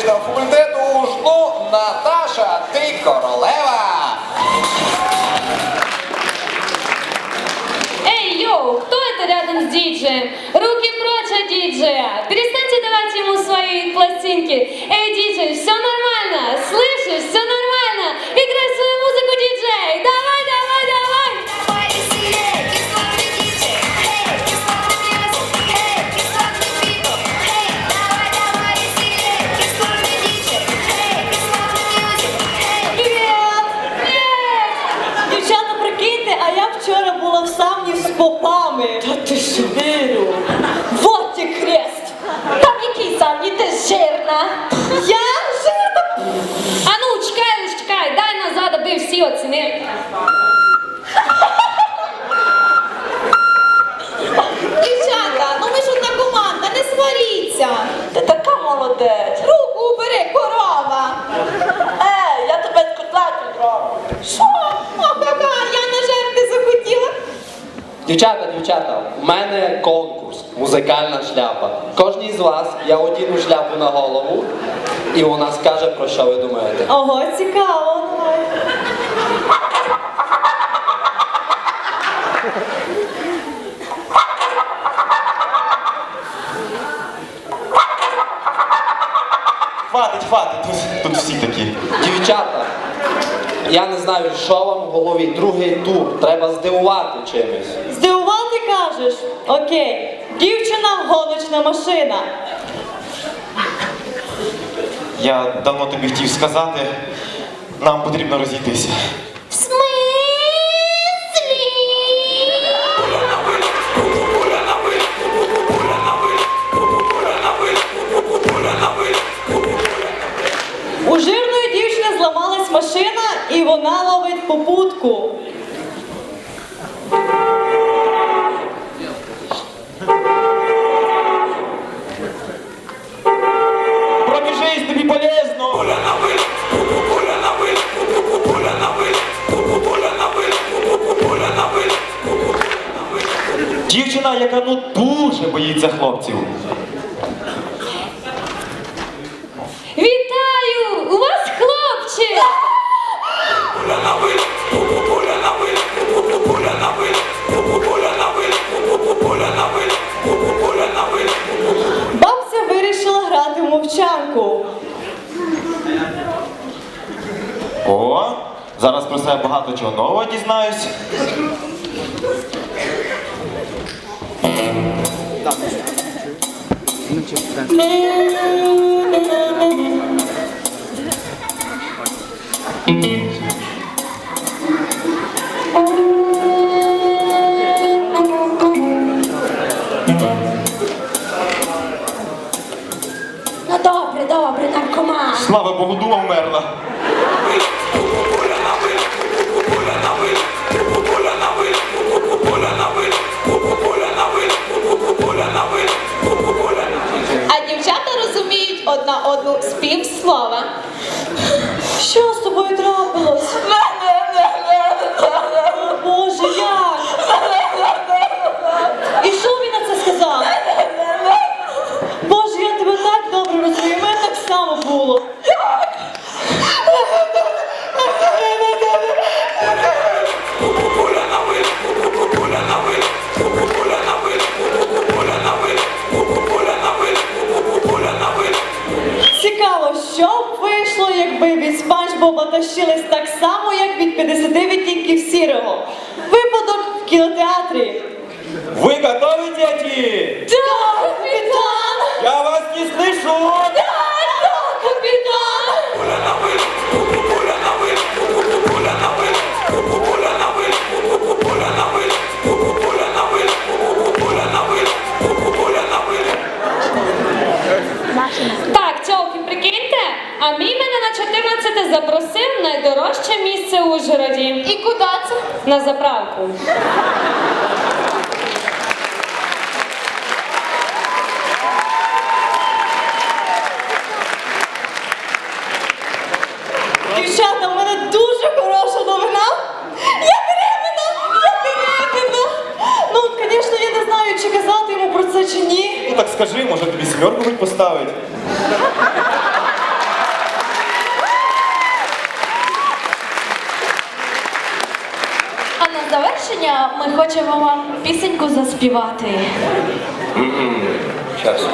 медичного факультету Ужну Наташа, ти королева. Эй, йоу, кто это рядом с диджеем? Руки прочь от диджея! Перестаньте давать ему свои пластинки! Вчора була в сауні з попами. Та ти ж вірю. Вот ти хрест. Там який сауні, ти жирна! Я жирна. А ну, чекай, чекай, дай назад, аби всі оцінили. Дівчата, ну ми ж одна команда, не сваріться. Ти така молодець. Дівчата, дівчата, у мене конкурс, музикальна шляпа. Кожній з вас я одіну шляпу на голову, і вона скаже, про що ви думаєте. Ого, цікаво. Я не знаю, що вам в голові. Другий тур. Треба здивувати чимось. Здивувати кажеш? Окей. Дівчина гоночна машина. Я давно тобі хотів сказати, нам потрібно розійтися. Дівчина, яка ну дуже боїться хлопців. Вітаю! У вас хлопчик! Бабця вирішила грати в мовчанку. О, зараз про себе багато чого нового дізнаюсь. Ну добре, добре, наркоман. Слава Богу, дума вмерла. Одну з півслова. Що з тобою трапилось? О, від потащились так само, як від 50 відтінків сірого. Випадок в кінотеатрі. Ви готові, діти? Так, капітан! Я вас не слышу! Запросив найдорожче місце у Ужгороді. І куди це? На заправку. Дівчата, в мене дуже хороша новина. Я беременна! Я беременна! Ну, звісно, я не знаю, чи казати йому про це чи ні. Ну так скажи, може тобі сімерку хоч поставить. Ми хочемо вам пісеньку заспівати. Щас.